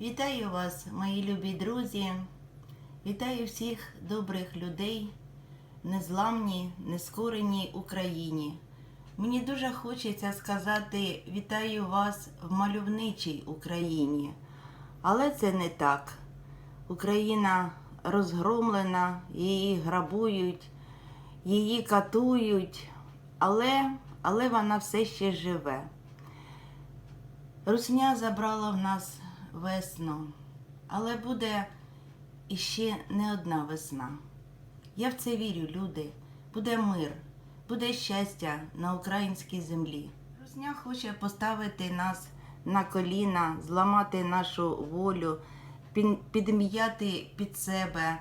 Вітаю вас, мої любі друзі. Вітаю всіх добрих людей, незламні, нескореній Україні. Мені дуже хочеться сказати вітаю вас в мальовничій Україні. Але це не так. Україна розгромлена, її грабують, її катують, але, але вона все ще живе. Русня забрала в нас весну, але буде іще не одна весна. Я в це вірю, люди. Буде мир, буде щастя на українській землі. Русня хоче поставити нас на коліна, зламати нашу волю, підм'яти під себе.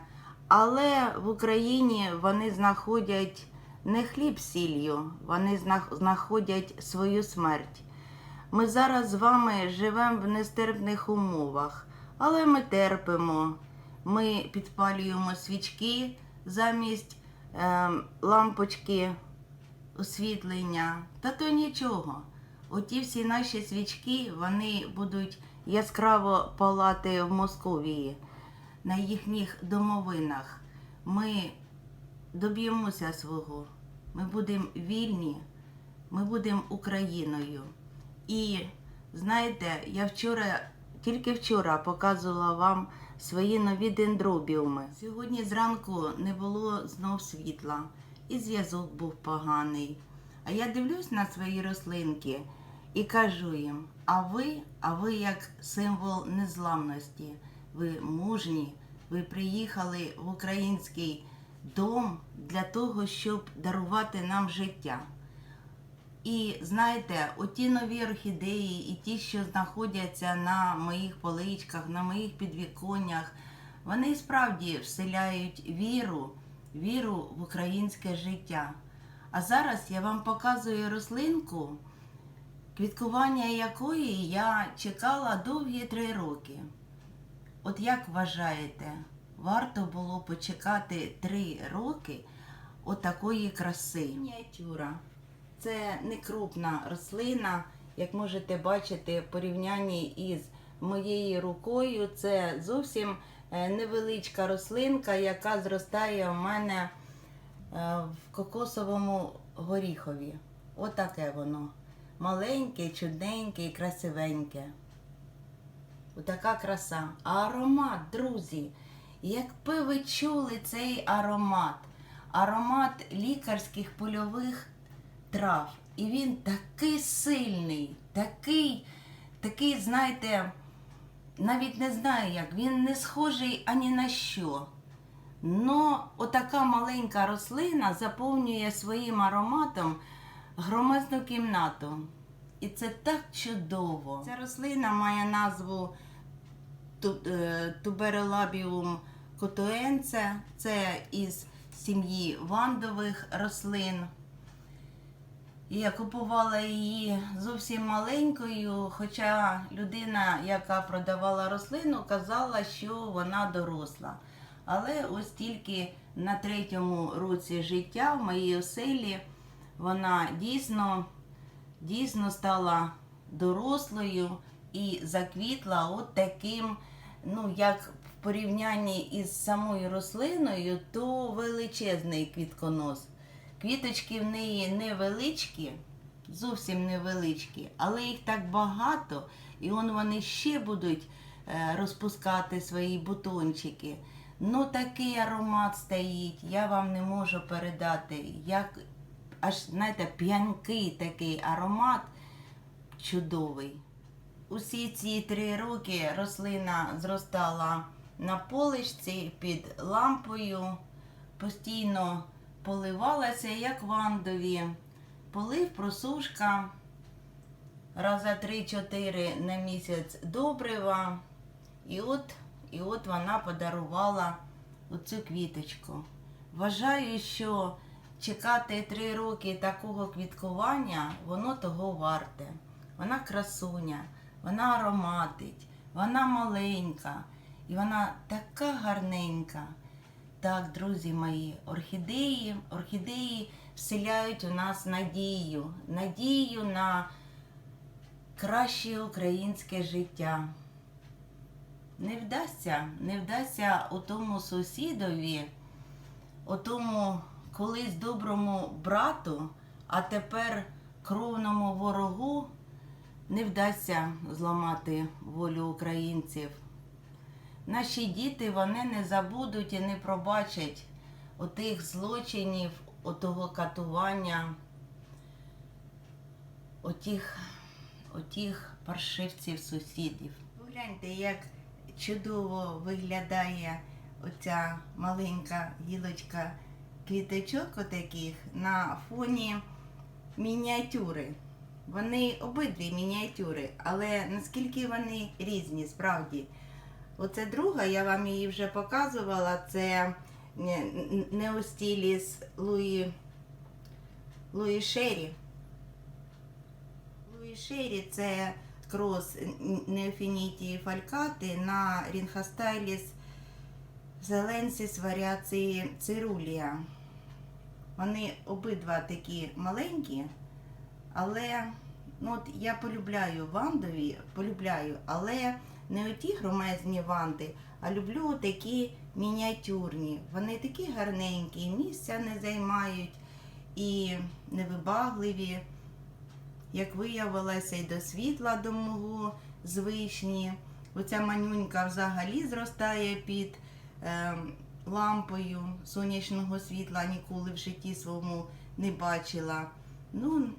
Але в Україні вони знаходять не хліб сіллю, вони знаходять свою смерть. Ми зараз з вами живемо в нестерпних умовах, але ми терпимо. Ми підпалюємо свічки замість е, лампочки освітлення. Та то нічого. Оті всі наші свічки вони будуть яскраво палати в Московії на їхніх домовинах. Ми доб'ємося свого. Ми будемо вільні, ми будемо Україною. І знаєте, я вчора, тільки вчора показувала вам свої нові дендробіуми. Сьогодні зранку не було знов світла, і зв'язок був поганий. А я дивлюсь на свої рослинки і кажу їм: а ви, а ви як символ незламності, ви мужні, ви приїхали в український дом для того, щоб дарувати нам життя. І знаєте, оті нові орхідеї, і ті, що знаходяться на моїх поличках, на моїх підвіконнях, вони справді вселяють віру, віру в українське життя. А зараз я вам показую рослинку, квіткування якої я чекала довгі три роки. От як вважаєте, варто було почекати три роки отакої краси? Мініатюра. Це не крупна рослина, як можете бачити в порівнянні із моєю рукою. Це зовсім е, невеличка рослинка, яка зростає у мене е, в кокосовому горіхові. Отаке воно. Маленьке, чудненьке і красивеньке. Отака краса. А аромат, друзі, якби ви чули цей аромат, аромат лікарських польових трав. І він такий сильний, такий, такий, знаєте, навіть не знаю як, він не схожий ані на що. Но отака маленька рослина заповнює своїм ароматом громадну кімнату. І це так чудово. Ця рослина має назву ту- Туберолабіум котуенце. Це із сім'ї вандових рослин. Я купувала її зовсім маленькою, хоча людина, яка продавала рослину, казала, що вона доросла. Але ось тільки на третьому році життя в моїй оселі вона дійсно, дійсно стала дорослою і заквітла от таким, ну, як в порівнянні із самою рослиною, то величезний квітконос. Квіточки в неї невеличкі, зовсім невеличкі, але їх так багато, і он вони ще будуть е, розпускати свої бутончики. Ну такий аромат стоїть, я вам не можу передати. Як аж, знаєте, п'янкий такий аромат чудовий. Усі ці три роки рослина зростала на поличці під лампою, постійно поливалася, як вандові. Полив, просушка, раза 3-4 на місяць добрива. І от, і от вона подарувала оцю квіточку. Вважаю, що чекати 3 роки такого квіткування, воно того варте. Вона красуня, вона ароматить, вона маленька і вона така гарненька. Так, друзі мої, орхідеї, орхідеї вселяють у нас надію, надію на краще українське життя. Не вдасться, не вдасться у тому сусідові, у тому колись доброму брату, а тепер кровному ворогу не вдасться зламати волю українців. Наші діти вони не забудуть і не пробачать отих злочинів, отого катування, отих, отих паршивців сусідів. Погляньте, як чудово виглядає оця маленька гілочка квіточок отаких на фоні мініатюри. Вони обидві мініатюри, але наскільки вони різні справді. Оце друга, я вам її вже показувала, це Неостіліс Луї, Луї Шері. Луї Шері це крос Неофініті Фалькати на Рінхастайліс Зеленсіс варіації Цирулія. Вони обидва такі маленькі, але ну, от я полюбляю вандові, полюбляю, але не оті громезні ванди, а люблю такі мініатюрні. Вони такі гарненькі, місця не займають і невибагливі. Як виявилося, і до світла до мого звичні. Оця манюнька взагалі зростає під е, лампою сонячного світла, ніколи в житті своєму не бачила. Ну,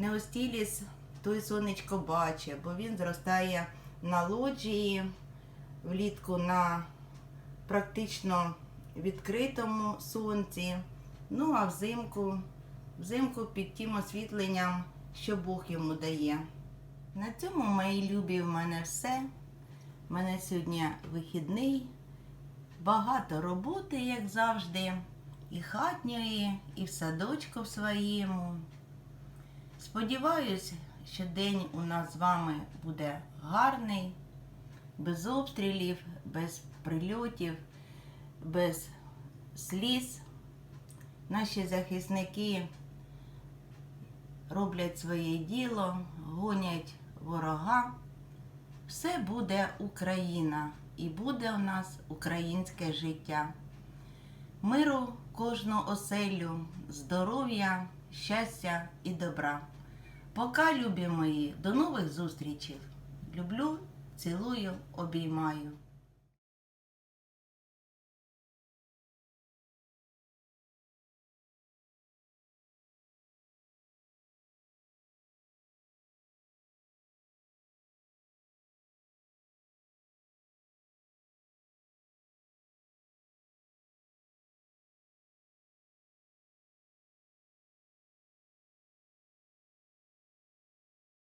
Неостіліс той сонечко бачить, бо він зростає на лоджії, влітку на практично відкритому сонці. Ну, а взимку, взимку під тим освітленням, що Бог йому дає. На цьому, мої любі, в мене все. У мене сьогодні вихідний, багато роботи, як завжди, і хатньої, і в садочку в своєму. Сподіваюсь, що день у нас з вами буде гарний, без обстрілів, без прильотів, без сліз. Наші захисники роблять своє діло, гонять ворога. Все буде Україна і буде у нас українське життя. Миру кожну оселю, здоров'я, щастя і добра. Пока, любі мої, до нових зустрічей. Люблю, цілую, обіймаю.